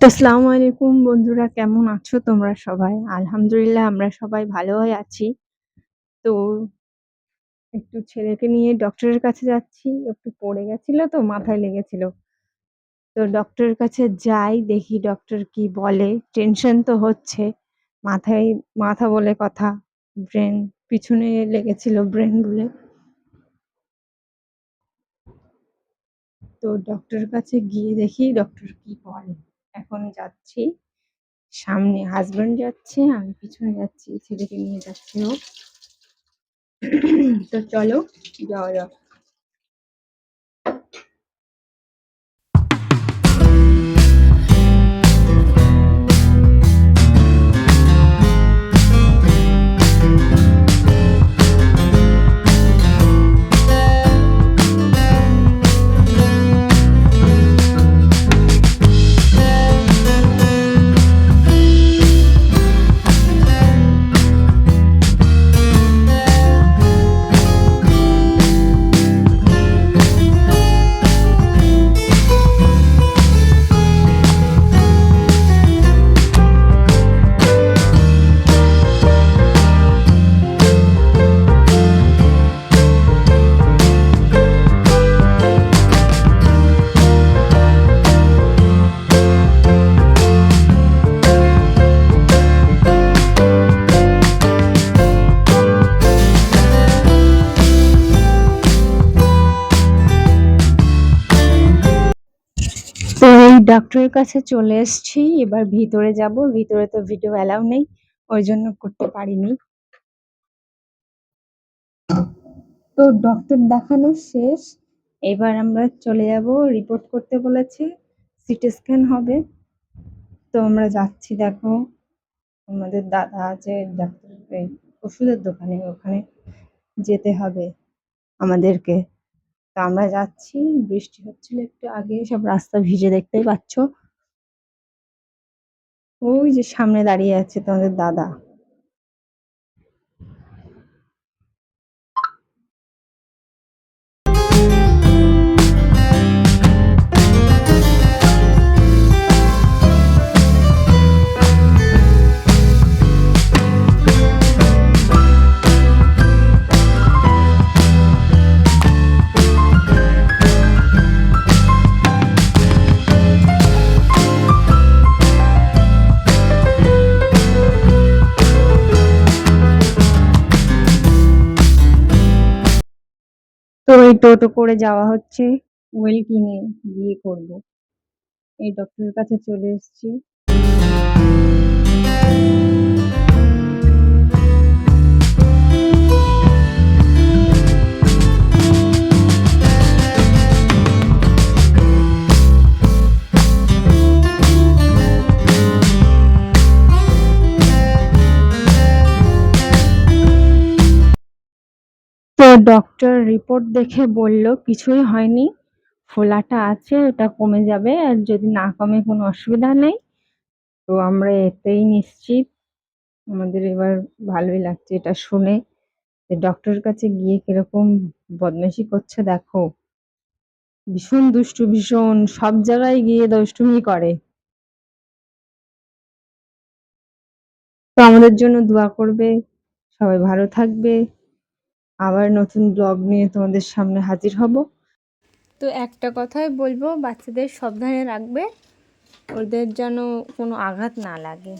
তো আসসালামু আলাইকুম বন্ধুরা, কেমন আছো তোমরা সবাই? আলহামদুলিল্লাহ আমরা সবাই ভালোই আছি। তো একটু ছেলেকে নিয়ে ডক্টরের কাছে যাচ্ছি। একটু পড়ে গেছিল তো, মাথায় লেগেছিল। তো ডক্টরের কাছে যাই, দেখি ডক্টর কি বলে। টেনশন তো হচ্ছে। মাথায় মাথা বলে কথা। ব্রেন পিছনে লেগেছিল ব্রেন বলে। তো ডক্টরের কাছে গিয়ে দেখি ডক্টর কি বলে। এখন যাচ্ছি। সামনে হাজব্যান্ড যাচ্ছে, আমি পিছনে যাচ্ছি। ছেলেকে নিয়ে যাচ্ছি। তো চলো যাওয়া যাক। ডক্টরের কাছে চলে এসেছি। এবার ভিতরে যাব। ভিতরে তো ভিডিও অ্যালাউ নেই। ওই জন্য করতে পারিনি। তো ডক্টর দেখানো শেষ। এবার আমরা চলে যাব রিপোর্ট করতে বলেছে। সিটি স্ক্যান হবে। তো আমরা যাচ্ছি, দেখো। আমাদের দাদা আছে ডাক্তার ওষুধের দোকানে ওখানে যেতে হবে আমাদেরকে। তো আমরা যাচ্ছি। বৃষ্টি হচ্ছিল একটু আগে, সব রাস্তা ভিজে দেখতেই পাচ্ছ। ওই যে সামনে দাঁড়িয়ে আছে তোমাদের দাদা। তো এই টোটো করে যাওয়া হচ্ছে, ওয়েল কিনে বিয়ে করব। এই ডক্টরের কাছে চলে এসেছি। তো ডক্টর রিপোর্ট দেখে বলল, কিছুই হয়নি। ফোলাটা আছে, ওটা কমে যাবে আর যদি না কমে কোনো অসুবিধা নেই। তো আমরা এতেই নিশ্চিত। আমাদের এবার ভালোই লাগছে এটা শুনে। যে ডক্টরের কাছে গিয়ে কীরকম বদমাইশি করছে দেখো। ভীষণ দুষ্টু, ভীষণ, সব জায়গায় গিয়ে দুষ্টুমি করে। তো আমাদের জন্য দোয়া করবে। সবাই ভালো থাকবে। আবার নতুন ব্লগ নিয়ে তোমাদের সামনে হাজির হব। তো একটা কথাই বলব, বাচ্চাদের সাবধানে রাখবে। ওদের যেন কোনো আঘাত না লাগে।